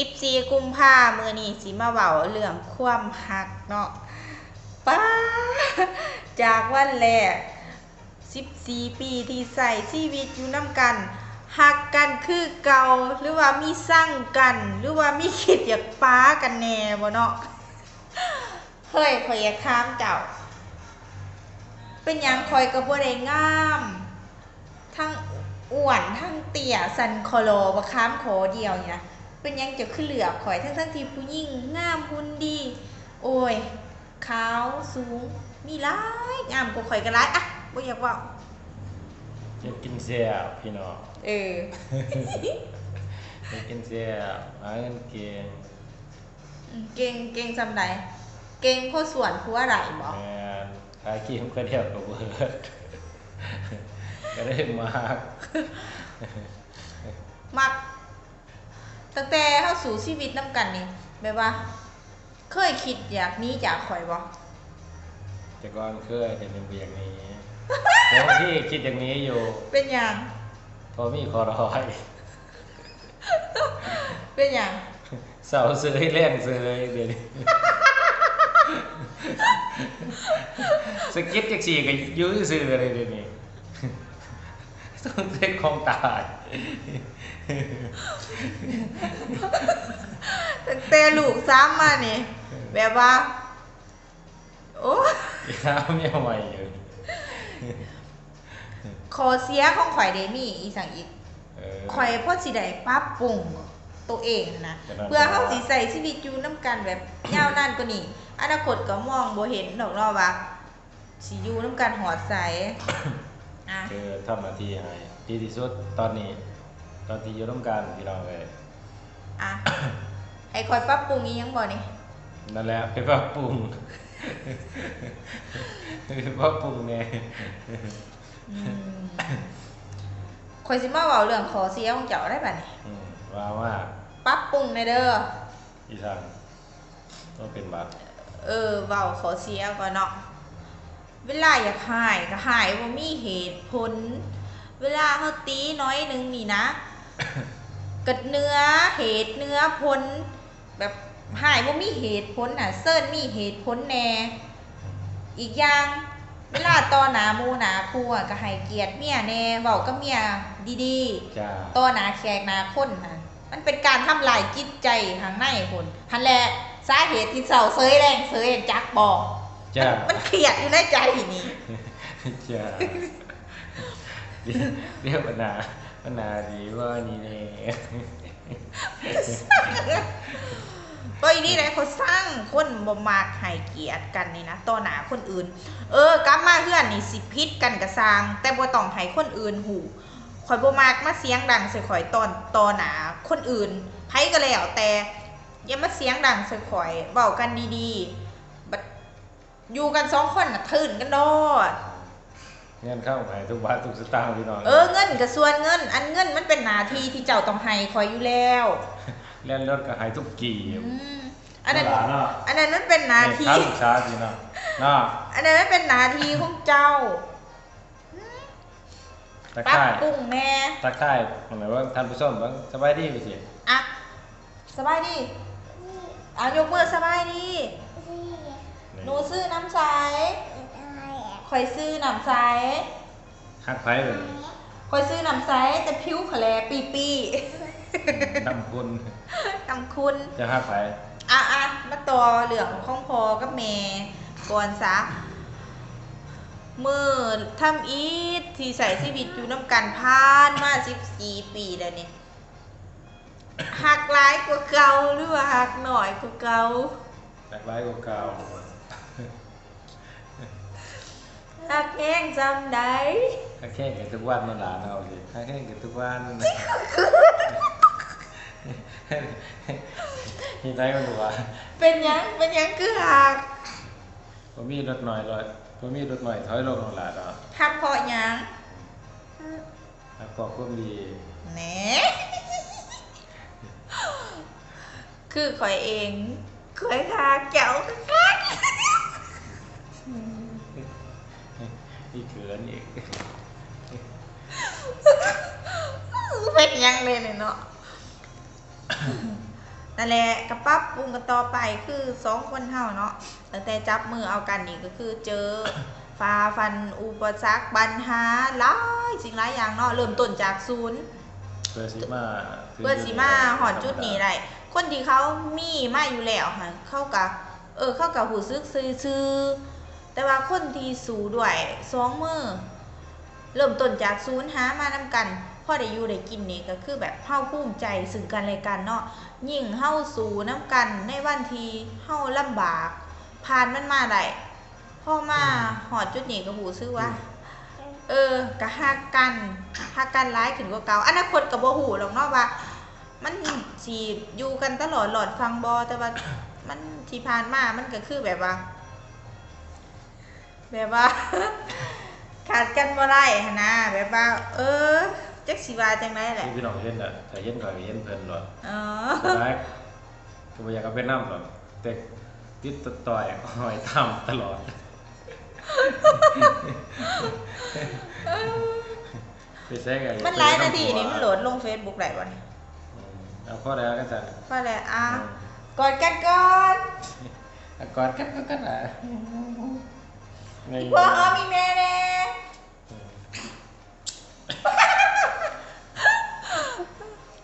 14กุมภามื้อนี้สิมาเว้าเรื่องความรักเนาะป๊าจากวันแรก14ปีที่ใส่ชีวิตอยู่นํกันฮักกันคือเก่าหรือว่ามีสั่งกัน หรือว่ามีคิดอยากป้ากันแน่บ่เนาะเฮ้ยข่อยอยากถามเจ้า เป็นยังข่อยก็บ่ได้งาม ทั้งอ้วนทั้งเตี้ยสันคอโลบะค้ามขอเดียวนี่นะ เป็นหยังจะขึ้นเหลือบข่อยทั้งทั้งที่ผู้หญิงงามหุ่นดี โอ้ยขาวสูงมีหลายงามกว่าข่อยก็หลายอะบ่อยากเว่าจะกินเสียบพี่น้องเออจะกินเสียบหาเงินเก่งอืมเก่งเก่งจำใดเก่งเพราะส่วนผู้อะไรบ่แมนขายขี้มก็เดียวกับเบิดก็ได้มากมัก ตั้งแต่เข้าสู่ชีวิตนํกันนี่แบบว่า เคยคิดอยากหนี้จากข่อยบ่แต่ก่อนเคยแต่ยังเบียางนี้แต่บางที่คิดอย่างนี้อยู่ เป็นหยัง พอมีคอรอยเป็นหยังเสาเสยเล่นเสยเดี๋ยวนี้สกิปจักสี่ก็ยื้อซื้อเลยเดี๋ยวนี้ ต้องเซ็กของตายตั้งแต่ลูกซ้ำมานี่ แบบว่า โอ้ยาเมียใหม่อยู่ขอเสียของข่อยเดมี่อีสังอีกเออข่อยพ่อสิได้ปรับปรุงตัวเองนะจะนั่นเพื่อเฮาสิใส่ชีวิตอยู่นํกันแบบยาวนานกว่านี้อนาคตก็มองบ่เห็นดอกเนาะว่าสิอยู่นํกันหอดใสอะ คือทำหน้าที่ให้ดีที่สุดตอนนี้ ตอนที่อยู่ร่วมกันพี่น้องเลยอะให้ข่อยปรับปรุงอีหยังบ่นี่นั่นแหละไปปรับปรุงไปปรับปรุงแน่อืมข่อยสิมาเว้าเรื่องขอเสียของเจ้าได้บัดนี้อืมว่าว่าปรับปรุงในเด้ออีสานต้องเป็นบัตรเออเว้าขอเสียก่อนเนาะ เวลาอยากหายก็หายบ่มีเหตุผล เวลาเฮาตีน้อยหนึงนี่นะกัดเนื้อเหตุเนื้อผลแบบหายบ่มีเหตุผลน่ะเซิ้นมีเหตุผลแน่ อีกอย่างเวลาต่อหน้าหมู่หน้าครูอะก็ให้เกียรติเมียแน่เว้ากับเมียดีจ้าๆต่อหน้าแขกหน้าคนน่ะ มันเป็นการทำลายจิตใจข้างในพุ่นหันแหละสาเหตุที่เศร้าเซยแรงเซยจักบอก จ้ามันเครียดอยู่ในใจนี่จ้าเรียกเรียกปัญหาปัญหาดีว่านี่แน่ก็อีนี่แหละเขาสร้างคนบ่มากให้เกียรติกันนี่นะต่อหน้าคนอื่น เออกลับมาเพื่อนนี่สิพิษกันกระสร้าง แต่บ่ต้องให้คนอื่นหูข่อยบ่มากมาเสียงดังใส่ข่อยตอนต่อหน้าคนอื่นไผก็แล้วแต่อย่ามาเสียงดังใส่ข่อยเว้ากันดีๆบัด อยู่กันสองคนน่ะทื่นกันโดดเงินเข้าไปทุกบาททุกสตางค์พี่น้องเออเงินก็ส่วนเงิน อันเงินมันเป็นหน้าที่ที่เจ้าต้องให้ข่อยอยู่แล้วเล่นรถก็หายทุกกี่อืมอันนั้นหลานเนาะอันนั้นมันเป็นหน้าที่ข้าวลูกช้าพี่น้องเนาะอันนั้นมันเป็นหน้าที่ของเจ้าตะปรับไคร้ปรุงแม่ตะไคร้หมายว่าท่านผู้ชมบ้างสบายดีไปสิอะสบายดีอะยกมือสบายดี หนูซื้อน้ำใสคอยซื้อน้ำใสฮักไผ่เลยคอยซื้อน้ำใสแต่ผิวขะแลปีปีนำคุณทำคุณจะฮักไผ่อะอะมาต่อเหลืองของพอกับแม่ก่อนซะมือทำอีทที่ใส่ชีวิตอยู่น้ำกันพานมา14ปีแล้วนี่หักหลายกว่าเก่าหรือว่าหักหน่อยกว่าเก่าแตกร้ายกว่าเก่า หักแห้งจำได้ฮักแค่กันทุกวันมันหลานเอาสิฮักแค่กันทุกวันนี่ได้มันดูว่าเป็นหยังเป็นหยังคือหักผมมีรถหน่อยรถผมมีรถหน่อยถอยลงหลานเนาะหักเพราะหยังฮักพอคุ้มดีแหนคือข่อยเองข่อยคาเกี่ยวคัก อีกเกินอีกเป็นหยังเลยเนี่ยเนาะนั่นแหละกระปั๊บปรุงกันต่อไปคือสองคนเฮาเนาะตั้งแต่จับมือเอากันนี่ก็คือเจอฟ้าฟันอุปสรรคปัญหาหลายสิ่งหลายอย่างเนาะเริ่มต้นจากศูนย์เพื่อสิมาถึงเพื่อสีมาหอดจุดนี้ได้คนที่เขามีมาอยู่แล้วค่ะเข้ากับเออเข้ากับหูซึกซื่อๆ แต่ว่าคนที่สูด้วยสองมือเริ่มต้นจากศูนย์หามานำกันพอได้อยู่ได้กินนี่ก็คือแบบเฮาภูมิใจซึ่งกันและกันเนาะยิ่งเฮาสู่น้ำกันในวันที่เฮาลำบาก ผ่านมันมาได้พ่อมาหอดจุดนี้ก็หูซึกว่า เออกะฮักกันฮักกันร้ายขึ้นกว่าเก่าอนาคตกับบหูหรอกเนาะว่า มันสิอยู่กันตลอดหลอดฟังบอแต่ว่ามันที่ผ่านมามันก็คือแบบว่า แบบว่า ขาดกันบ่ได้หั้นนะแบบว่า เออจักสิว่าจังไดแหละที่พี่น้องเห็นอะแต่เห็นก่อนเห็นเพิ่นหรอกอ๋อสุดท้ายก็บ่อยากเอาไปนำหรอกแต่ติดต่อยหอยทำตลอดไปแซกไอ้มันหลายนาทีนี่มันโหลดลง Facebook ได้บ่เนี่ยอืมเอาข้อแล้วกันจ้ะพอแล้วอะกอดกันก่อนอะกอดกันก็กันอะ Igual Homem-Aranha!